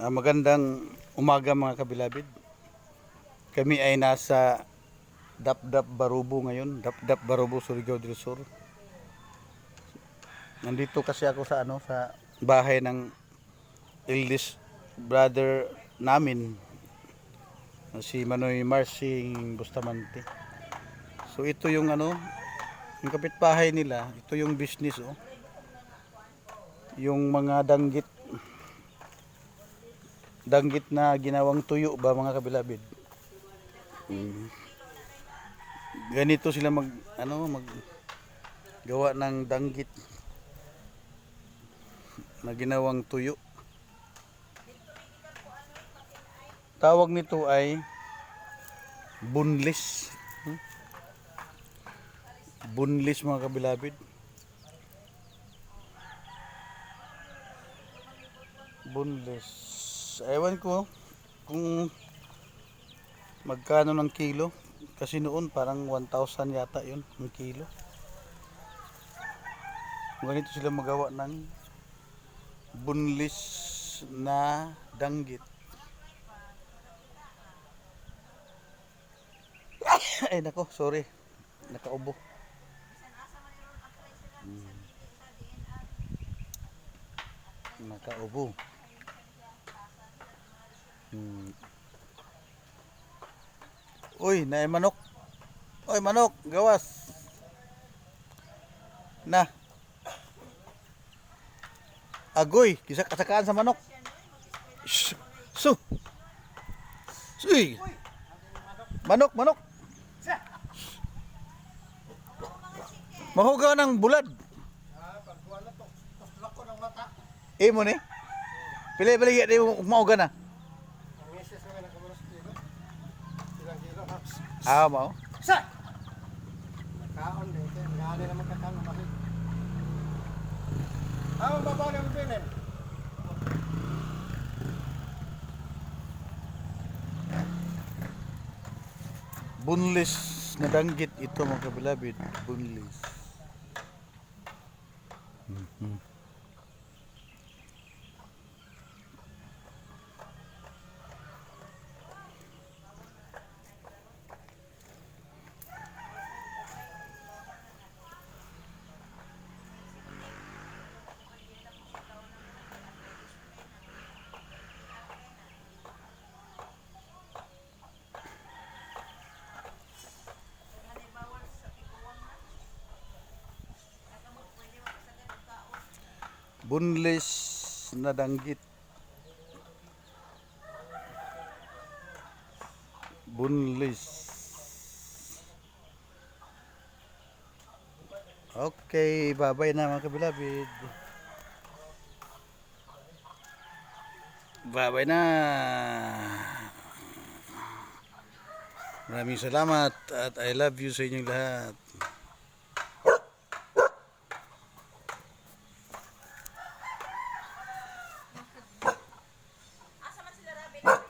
Ah, magandang umaga mga kabilabid. Kami ay nasa Dapdap Barubo ngayon, Dapdap Barubo, Surigao del Sur. Nandito kasi ako sa ano sa bahay ng eldest brother namin na si Manoy Marsing Bustamante. So ito yung ano, yung kapitbahay nila, ito yung business oh. Yung mga danggit danggit na ginawang tuyo ba mga kabilabid. Mm. Ganito sila mag ano mag gawa ng danggit na ginawang tuyo. Tawag nito ay bunlis. Hmm? Bunlis mga kabilabid. Bunlis. Ewan ko kung magkano ng kilo. Kasi noon parang 1,000 yata yun ang kilo. Ganito sila magawa ng bunlis na danggit. Ay nako, sorry. Nakaubo. Hmm. Nakaubo. Uy, naay manok. Uy, manok, gawas. Na. Agoy, kisa kasakaan sa manok. Shh. Su. Suy. Manok, manok. Mahugaw ng bulad. Eh mo ni? Pili pili di mo mauga na. Ah, mau. Sa! Kaon din. Ngali naman kakang kasi. Ang babaw ng pinin. Bunlis na danggit ito mga kabilabid. Bunlis. Mhm. Bunlis na danggit. Bunlis. Okay, bye-bye na mga kabilabid. Bye-bye na. Maraming salamat at I love you sa inyong lahat.